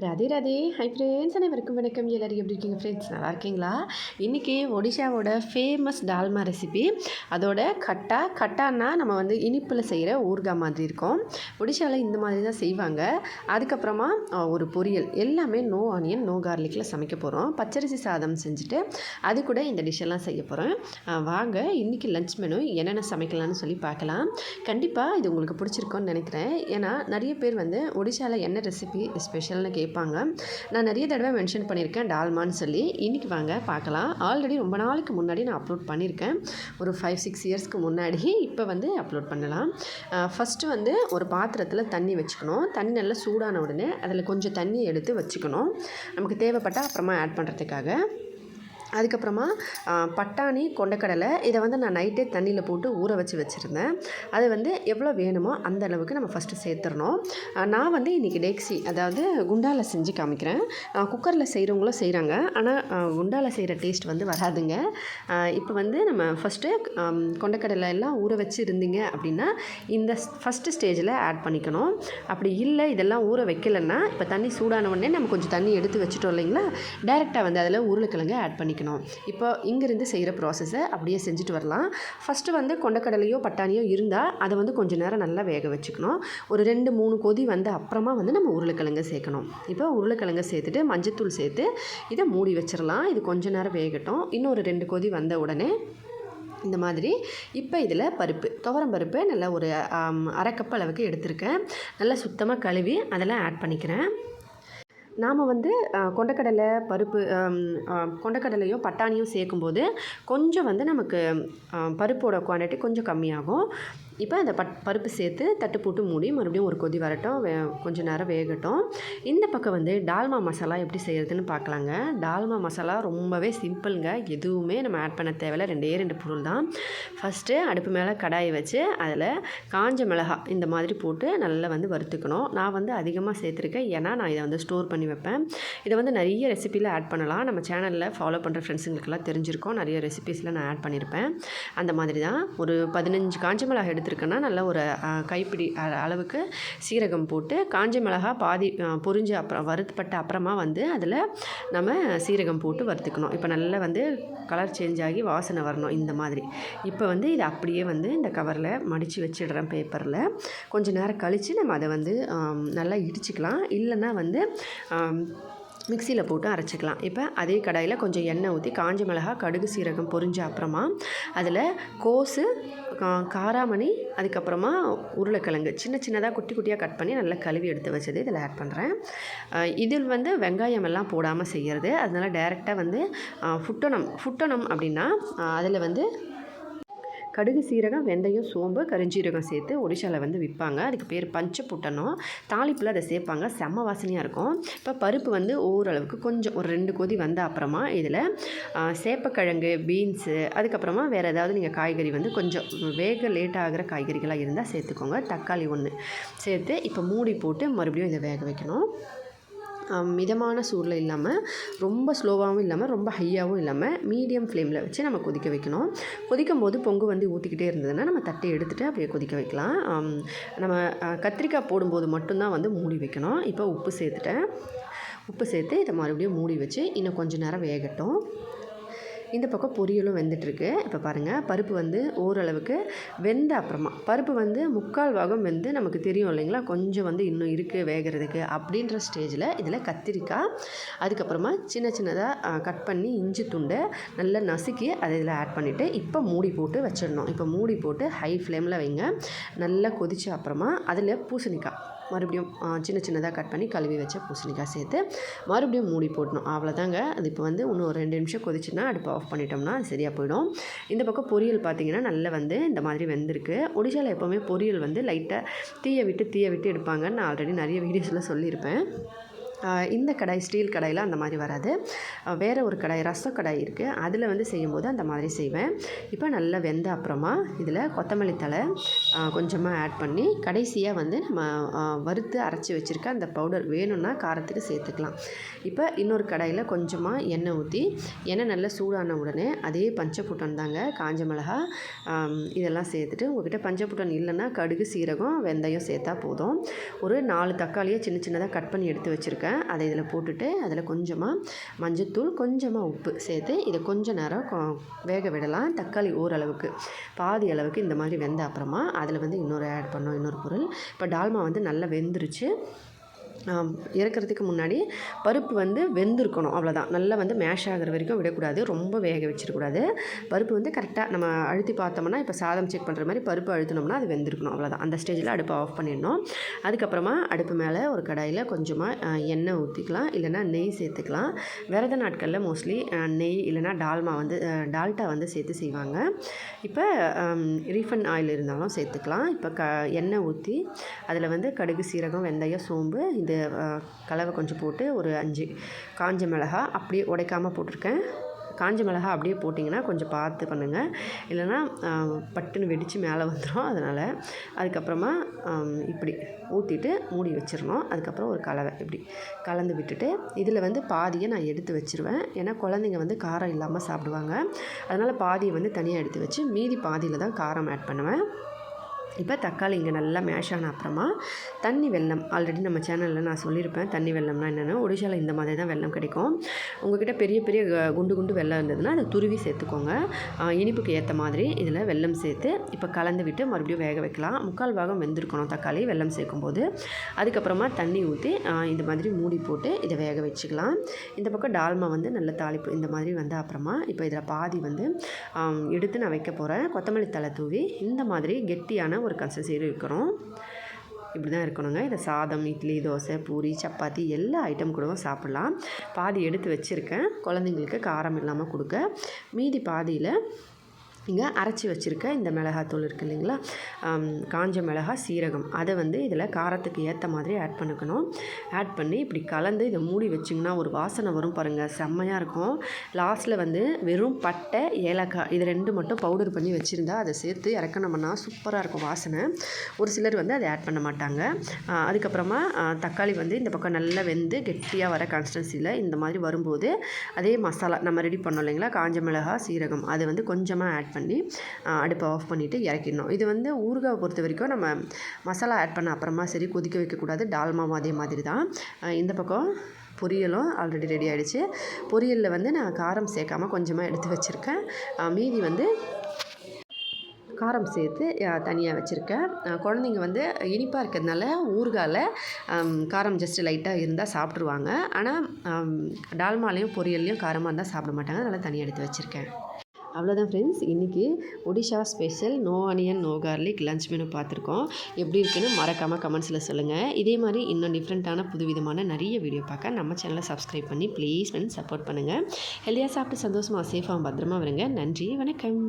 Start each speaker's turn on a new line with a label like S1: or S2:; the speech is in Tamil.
S1: ராதே ராதே. ஹை ஃப்ரெண்ட்ஸ் அனைவருக்கும் வணக்கம். எல்லோரும் எப்படி இருக்கீங்க ஃப்ரெண்ட்ஸ் நல்லா இருக்கீங்களா? இன்றைக்கி ஒடிஷாவோட ஃபேமஸ் டால்மா ரெசிபி அதோட கட்டா கட்டான்னா நம்ம வந்து இனிப்பில் செய்கிற ஊர்கா மாதிரி இருக்கும். ஒடிஷாவில் இந்த மாதிரி தான் செய்வாங்க. அதுக்கப்புறமா ஒரு பொரியல். எல்லாமே நோ ஆனியன் நோ கார்லிக்கில் சமைக்க போகிறோம் பச்சரிசி சாதம் செஞ்சுட்டு அது கூட இந்த டிஷ்ஷெல்லாம் செய்ய போகிறோம் வாங்க இன்றைக்கி லஞ்ச் மெனு என்னென்ன சமைக்கலாம்னு சொல்லி பார்க்கலாம். கண்டிப்பாக இது உங்களுக்கு பிடிச்சிருக்கோன்னு நினைக்கிறேன். ஏன்னா நிறைய பேர் வந்து ஒடிஷாவில் என்ன ரெசிபி ஸ்பெஷல்னு கேட்பாங்க. நான் நிறைய தடவை மென்ஷன் பண்ணியிருக்கேன் டால்மான்னு சொல்லி. இன்றைக்கி வாங்க பார்க்கலாம். ஆல்ரெடி ரொம்ப நாளைக்கு முன்னாடி நான் அப்லோட் பண்ணியிருக்கேன். ஒரு ஃபைவ் சிக்ஸ் இயர்ஸ்க்கு முன்னாடி. இப்போ வந்து அப்லோட் பண்ணலாம். ஃபஸ்ட்டு வந்து ஒரு பாத்திரத்தில் தண்ணி வச்சுக்கணும். தண்ணி நல்லா சூடான உடனே அதில் கொஞ்சம் தண்ணி எடுத்து வச்சுக்கணும். நமக்கு தேவைப்பட்டால் அப்புறமா ஆட் பண்ணுறதுக்காக அதுக்கப்புறமா பட்டாணி கொண்டக்கடலை இதை வந்து நான் நைட்டே தண்ணியில் போட்டு ஊற வச்சு வச்சுருந்தேன். அது வந்து எவ்வளோ வேணுமோ அந்த அளவுக்கு நம்ம ஃபஸ்ட்டு சேர்த்துடணும் நான் வந்து இன்றைக்கி டேக்ஸி அதாவது குண்டாவில் செஞ்சு காமிக்கிறேன். குக்கரில் செய்கிறவங்களும் செய்கிறாங்க ஆனால் குண்டாவில் செய்கிற டேஸ்ட் வந்து வராதுங்க. இப்போ வந்து நம்ம ஃபஸ்ட்டு கொண்டக்கடலை எல்லாம் ஊற வச்சு இருந்தீங்க அப்படின்னா இந்த ஃபஸ்ட்டு ஸ்டேஜில் ஆட் பண்ணிக்கணும். அப்படி இல்லை இதெல்லாம் ஊற வைக்கலைன்னா இப்போ தண்ணி சூடான உடனே நம்ம கொஞ்சம் தண்ணி எடுத்து வச்சுட்டோம் இல்லைங்களா? டேரெக்டாக வந்து அதில் உருளைக்கிழங்கு ஆட் பண்ணிக்கணும். இப்போ இங்கேருந்து செய்கிற ப்ராசஸை அப்படியே செஞ்சுட்டு வரலாம். ஃபஸ்ட்டு வந்து கொண்டக்கடலையோ பட்டாணியோ இருந்தால் அதை வந்து கொஞ்சம் நேரம் நல்லா வேக வச்சுக்கணும். ஒரு ரெண்டு மூணு கொதி வந்த அப்புறமா வந்து நம்ம உருளைக்கிழங்கு சேர்க்கணும். இப்போ உருளைக்கிழங்கு சேர்த்துட்டு மஞ்சத்தூள் சேர்த்து இதை மூடி வச்சிடலாம். இது கொஞ்ச நேரம் வேகட்டும். இன்னொரு ரெண்டு கொதி வந்த உடனே இந்த மாதிரி இப்போ இதில் பருப்பு துவரம் பருப்பு நல்லா ஒரு ஆம், அளவுக்கு எடுத்திருக்கேன். நல்லா சுத்தமாக கழுவி அதெல்லாம் ஆட் பண்ணிக்கிறேன். நாம் வந்து கொண்டக்கடலை பருப்பு கொண்டக்கடலையும் கொண்டக்கடலையோ பட்டாணியும் சேர்க்கும்போது கொஞ்சம் வந்து நமக்கு பருப்போட குவான்டிட்டி கொஞ்சம் கம்மியாகும். இப்போ அந்த பட் பருப்பு சேர்த்து தட்டு போட்டு மூடி மறுபடியும் ஒரு கொதி வரட்டும் வே கொஞ்சம் நேரம் வேகட்டும். இந்த பக்கம் வந்து டால்மா மசாலா எப்படி செய்கிறதுன்னு பார்க்கலாங்க. டால்மா மசாலா ரொம்பவே சிம்பிளுங்க. எதுவுமே நம்ம ஆட் பண்ண தேவையில்ல. ரெண்டே ரெண்டு பொருள் தான். ஃபஸ்ட்டு அடுப்பு மேலே கடாயை வச்சு அதில் காஞ்ச மிளகா இந்த மாதிரி போட்டு நல்லா வந்து வறுத்துக்கணும். நான் வந்து அதிகமாக சேர்த்துருக்கேன். ஏன்னா நான் இதை வந்து ஸ்டோர் பண்ணி வைப்பேன். இதை வந்து நிறைய ரெசிப்பியில் ஆட் பண்ணலாம். நம்ம சேனலில் ஃபாலோ பண்ணுற ஃப்ரெண்ட்ஸுங்களுக்கெல்லாம் தெரிஞ்சிருக்கோம். நிறைய ரெசிபீஸில் நான் ஆட் பண்ணியிருப்பேன் அந்த மாதிரி தான். ஒரு பதினஞ்சு காஞ்ச மிளகா எடுத்திருக்கேன்னா நல்ல ஒரு கைப்பிடி அளவுக்கு சீரகம் போட்டு காஞ்ச மிளகா பாதி பொரிஞ்சு அப்புறம் வறுத்துப்பட்ட அப்புறமா வந்து அதில் நம்ம சீரகம் போட்டு வறுத்துக்கணும். இப்போ நல்லா வந்து கலர் சேஞ்ச் ஆகி வாசனை வரணும் இந்த மாதிரி. இப்போ வந்து இதை அப்படியே வந்து இந்த கவரில் மடித்து வச்சிடுறேன் பேப்பரில் கொஞ்சம் நேரம் கழித்து நம்ம அதை வந்து நல்லா இடிச்சுக்கலாம். இல்லைன்னா வந்து மிக்சியில் போட்டு அரைச்சிக்கலாம். இப்போ அதே கடாயில் கொஞ்சம் எண்ணெய் ஊற்றி காஞ்ச மிளகா கடுகு சீரகம் பொரிஞ்ச அப்புறமா அதில் கோஸு கா- காராமணி அதுக்கப்புறமா உருளைக்கிழங்கு. சின்ன சின்னதாக குட்டி குட்டியாக கட் பண்ணி நல்லா கழுவி எடுத்து வச்சது. இதில் ஆட் பண்ணுறேன் இதில் வந்து வெங்காயம் எல்லாம் போடாமல் செய்கிறது அதனால் டைரெக்டாக வந்து ஃபுட்டனம் ஃபுட்டனம் அப்படின்னா அதில் வந்து கடுகு சீரகம் வெந்தயம் சோம்பு கரிஞ்சீரகம் சேர்த்து ஒடிஷாவில் வந்து விற்பாங்க. அதுக்கு பேர் பஞ்ச புட்டணும் தாளிப்பில் அதை சேர்ப்பாங்க. செம்ம வாசனையாக இருக்கும். இப்போ பருப்பு வந்து ஓரளவுக்கு கொஞ்சம் ஒரு ரெண்டு கொதி வந்த அப்புறமா இதில் சேப்பக்கிழங்கு பீன்ஸு அதுக்கப்புறமா வேறு ஏதாவது நீங்கள் காய்கறி வந்து கொஞ்சம் வேக லேட் ஆகிற காய்கறிகளாக இருந்தால் சேர்த்துக்கோங்க. தக்காளி ஒன்று சேர்த்து இப்போ மூடி போட்டு மறுபடியும் இதை வேக வைக்கணும். மிதமான சூடில் இல்லாமல் ரொம்ப ஸ்லோவாகவும் இல்லாமல் ரொம்ப ஹையாகவும் இல்லாமல் மீடியம் ஃப்ளேமில் வச்சு நம்ம கொதிக்க வைக்கணும். கொதிக்கும் போது பொங்கு வந்து ஊற்றிக்கிட்டே இருந்ததுன்னா நம்ம தட்டை எடுத்துகிட்டு அப்படியே கொதிக்க வைக்கலாம். நம்ம கத்திரிக்காய் போடும்போது மட்டும்தான் வந்து மூடி வைக்கணும். இப்போ உப்பு சேர்த்துட்டேன். உப்பு சேர்த்து இதை மறுபடியும் மூடி வச்சு இன்னும் கொஞ்சம் நேரம் வேகட்டும். இந்த பக்கம் பொரியலும் வெந்துட்டுருக்கு. இப்போ பாருங்கள் பருப்பு வந்து ஓரளவுக்கு வெந்த அப்புறமா பருப்பு வந்து முக்கால் பாகம் வெந்து நமக்கு தெரியும் இல்லைங்களா? கொஞ்சம் வந்து இன்னும் இருக்குது வேகிறதுக்கு அப்படின்ற ஸ்டேஜில் இதில் கத்திரிக்காய் அதுக்கப்புறமா சின்ன சின்னதாக கட் பண்ணி இஞ்சி துண்டு நல்லா நசுக்கி அதை இதில் ஆட் பண்ணிவிட்டு இப்போ மூடி போட்டு வச்சிடணும். இப்போ மூடி போட்டு ஹை ஃப்ளேமில் வைங்க. நல்லா கொதிச்ச அப்புறமா அதில் பூசணிக்காய். மறுபடியும் சின்ன சின்னதாக கட் பண்ணி கழுவி வச்ச பூசணிக்காய் சேர்த்து மறுபடியும் மூடி போடணும். அவ்வளோதாங்க அது இப்போ வந்து இன்னும் ஒரு ரெண்டு நிமிஷம் கொதிச்சுன்னா அடுப்பு ஆஃப் பண்ணிட்டோம்னா அது சரியாக போயிடும். இந்த பக்கம் பொரியல் பார்த்திங்கன்னா நல்லா வந்து இந்த மாதிரி வெந்திருக்கு. ஒடிஷாவில் எப்போவுமே பொரியல் வந்து லைட்டாக தீயை விட்டு தீயை விட்டு எடுப்பாங்கன்னு நான் ஆல்ரெடி நிறைய வீடியோஸில் சொல்லியிருப்பேன். இந்த கடாய் ஸ்டீல் கடாயில் அந்த மாதிரி வராது. வேறு ஒரு கடாய் ரச கடாய் இருக்குது அதில் வந்து செய்யும்போது அந்த மாதிரி செய்வேன். இப்போ நல்லா வெந்த அப்புறமா இதில் கொத்தமல்லி தழை கொஞ்சமாக ஆட் பண்ணி கடைசியாக வந்து நம்ம வறுத்து அரைச்சி வச்சுருக்க அந்த பவுடர் வேணும்னா காரத்துக்கு சேர்த்துக்கலாம். இப்போ இன்னொரு கடாயில் கொஞ்சமாக எண்ணெய் ஊற்றி எண்ணெய் நல்லா சூடான உடனே அதே பஞ்சப்புட்டன் தாங்க காஞ்ச மிளகா இதெல்லாம் சேர்த்துட்டு உங்கள்கிட்ட பஞ்சப்புட்டன் இல்லைன்னா கடுகு சீரகம் வெந்தயம் சேர்த்தா போதும். ஒரு நாலு தக்காளியை சின்ன சின்னதாக கட் பண்ணி எடுத்து வச்சுருக்கேன். அதை இதில் போட்டுட்டு அதில் கொஞ்சமாக மஞ்சத்தூள் கொஞ்சமாக உப்பு சேர்த்து இதை கொஞ்சம் நேரம் வேக விடலாம். தக்காளி ஓரளவுக்கு பாதி அளவுக்கு இந்த மாதிரி வெந்த அப்புறமா அதில் வந்து இன்னொரு ஆட் பண்ணோம் இன்னொரு பொருள். இப்போ டால்மா வந்து நல்லா வெந்துருச்சு. இறக்கிறதுக்கு முன்னாடி பருப்பு வந்து வெந்திருக்கணும் அவ்வளோதான் நல்லா வந்து மேஷ் ஆகிற வரைக்கும் விடக்கூடாது ரொம்ப வேக வச்சிடக்கூடாது. பருப்பு வந்து கரெக்டாக நம்ம அழுத்தி பார்த்தோம்னா இப்போ சாதம் செக் பண்ணுற மாதிரி பருப்பு அழுத்தினோம்னா அது வெந்திருக்கணும் அவ்வளோதான் அந்த ஸ்டேஜில் அடுப்பை ஆஃப் பண்ணிடணும். அதுக்கப்புறமா அடுப்பு மேலே ஒரு கடாயில் கொஞ்சமாக எண்ணெய் ஊற்றிக்கலாம் இல்லைனா நெய் சேர்த்துக்கலாம். விரத நாட்களில் மோஸ்ட்லி நெய் இல்லைனா டால்மா வந்து டால்ட்டா வந்து சேர்த்து செய்வாங்க. இப்போ ரீஃபண்ட் ஆயில் இருந்தாலும் சேர்த்துக்கலாம். இப்போ க எண்ணெய் ஊற்றி அதில் வந்து கடுகு சீரகம் வெந்தயம் சோம்பு இந்த கலவை கொஞ்சம் போட்டு ஒரு அஞ்சு. காஞ்ச மிளகா அப்படியே உடைக்காமல் போட்டிருக்கேன். காஞ்ச மிளகா அப்படியே போட்டிங்கன்னா கொஞ்சம் பார்த்து பண்ணுங்கள் இல்லைன்னா பட்டுன்னு வெடித்து மேலே வந்துடும் அதனால் அதுக்கப்புறமா இப்படி ஊற்றிட்டு மூடி வச்சிடணும். அதுக்கப்புறம் ஒரு கலவை இப்படி கலந்து விட்டுட்டு இதில் வந்து பாதியை நான் எடுத்து வச்சுருவேன். ஏன்னா குழந்தைங்க வந்து காரம் இல்லாமல் சாப்பிடுவாங்க. அதனால் பாதியை வந்து தனியாக எடுத்து வச்சு மீதி பாதியில் தான் காரம் ஆட் பண்ணுவேன். இப்போ தக்காளி இங்கே நல்லா மேஷ் ஆன அப்புறமா தண்ணி வெள்ளம் ஆல்ரெடி நம்ம சேனலில் நான் சொல்லியிருப்பேன் தண்ணி வெள்ளம்னா என்னென்னா ஒடிஷாவில் இந்த மாதிரி தான் வெள்ளம் கிடைக்கும். உங்கள்கிட்ட பெரிய பெரிய குண்டு குண்டு வெள்ளம் இருந்ததுன்னா அதை துருவி சேர்த்துக்கோங்க. இனிப்புக்கு ஏற்ற மாதிரி இதில் வெள்ளம் சேர்த்து இப்போ கலந்து விட்டு மறுபடியும் வேக வைக்கலாம். முக்கால் பாகம் வெந்திருக்கணும் தக்காளி வெள்ளம் சேர்க்கும்போது. அதுக்கப்புறமா தண்ணி ஊற்றி இந்த மாதிரி மூடி போட்டு இதை வேக வச்சுக்கலாம். இந்த பக்கம் டால்மா வந்து நல்ல தாளிப்பு இந்த மாதிரி வந்த அப்புறமா இப்போ இதில் பாதி வந்து எடுத்து நான் வைக்க போகிறேன் கொத்தமல்லி தலை தூவி இந்த மாதிரி கெட்டியான ஒரு கன்சிஸ்டன்சி இருக்கிறோம் இப்படி தான் இருக்கணுங்க. இதை சாதம் இட்லி தோசை பூரி சப்பாத்தி எல்லா ஐட்டம் கூடவும் சாப்பிட்லாம். பாதி எடுத்து வச்சுருக்கேன். குழந்தைங்களுக்கு காரம் இல்லாமல் கொடுக்க மீதி பாதியில் இங்கே அரைச்சி வச்சுருக்க இந்த மிளகாத்தூள் இருக்குது இல்லைங்களா? காஞ்ச மிளகா சீரகம். அதை வந்து இதில் காரத்துக்கு ஏற்ற மாதிரி ஆட் பண்ணிக்கணும். ஆட் பண்ணி இப்படி கலந்து இதை மூடி வச்சிங்கன்னா ஒரு வாசனை வரும் பாருங்கள் செம்மையாக இருக்கும். லாஸ்ட்டில் வந்து வெறும் பட்டை ஏலக்காய் இது ரெண்டு மட்டும் பவுடர் பண்ணி வச்சுருந்தா அதை சேர்த்து இறக்கணும்னா சூப்பராக இருக்கும் வாசனை. ஒரு சிலர் வந்து அதை ஆட் பண்ண மாட்டாங்க. அதுக்கப்புறமா தக்காளி வந்து இந்த பக்கம் நல்லா வெந்து கெட்டியாக வர கன்சிஸ்டன்சியில் இந்த மாதிரி வரும்போது அதே மசாலா நம்ம ரெடி பண்ணோம் இல்லைங்களா? காஞ்ச மிளகா சீரகம். அதை வந்து கொஞ்சமாக ஆட் பண்ணி அடுப்பை ஆஃப் பண்ணிவிட்டு இறக்கிடணும். இது வந்து ஊறுகாவை பொறுத்த வரைக்கும் நம்ம மசாலா ஆட் பண்ண அப்புறமா சரி கொதிக்க வைக்கக்கூடாது. டால்மாவும் அதே மாதிரி தான் இந்த பக்கம் பொரியலும் ஆல்ரெடி ரெடி ஆகிடுச்சு பொரியலில் வந்து நான் காரம் சேர்க்காமல் கொஞ்சமாக எடுத்து வச்சுருக்கேன். மீதி வந்து காரம் சேர்த்து தனியாக வச்சுருக்கேன். குழந்தைங்க வந்து இனிப்பாக இருக்கிறதுனால ஊறுகாயில் காரம் ஜஸ்ட்டு லைட்டாக இருந்தால் சாப்பிட்ருவாங்க ஆனால் டால்மாலையும் பொரியல்லையும் காரமாக இருந்தால் சாப்பிட மாட்டாங்க. அதனால் தனியாக எடுத்து வச்சுருக்கேன். அவ்வளோதான் ஃப்ரெண்ட்ஸ் இன்றைக்கி Odisha special no onion no garlic lunch menu பார்த்துருக்கோம். எப்படி இருக்குன்னு மறக்காமல் கமெண்ட்ஸில் சொல்லுங்கள் இதே மாதிரி இன்னும் டிஃப்ரெண்ட்டான புதுவிதமான நிறைய வீடியோ பார்க்க நம்ம சேனலை சப்ஸ்கிரைப் பண்ணி ப்ளீஸ் ஃப்ரெண்ட்ஸ் சப்போர்ட் பண்ணுங்கள் ஹெல்த்தியாக சாப்பிட்டு சந்தோஷமாக சேஃபாக பத்திரமா வருங்க நன்றி வணக்கம்.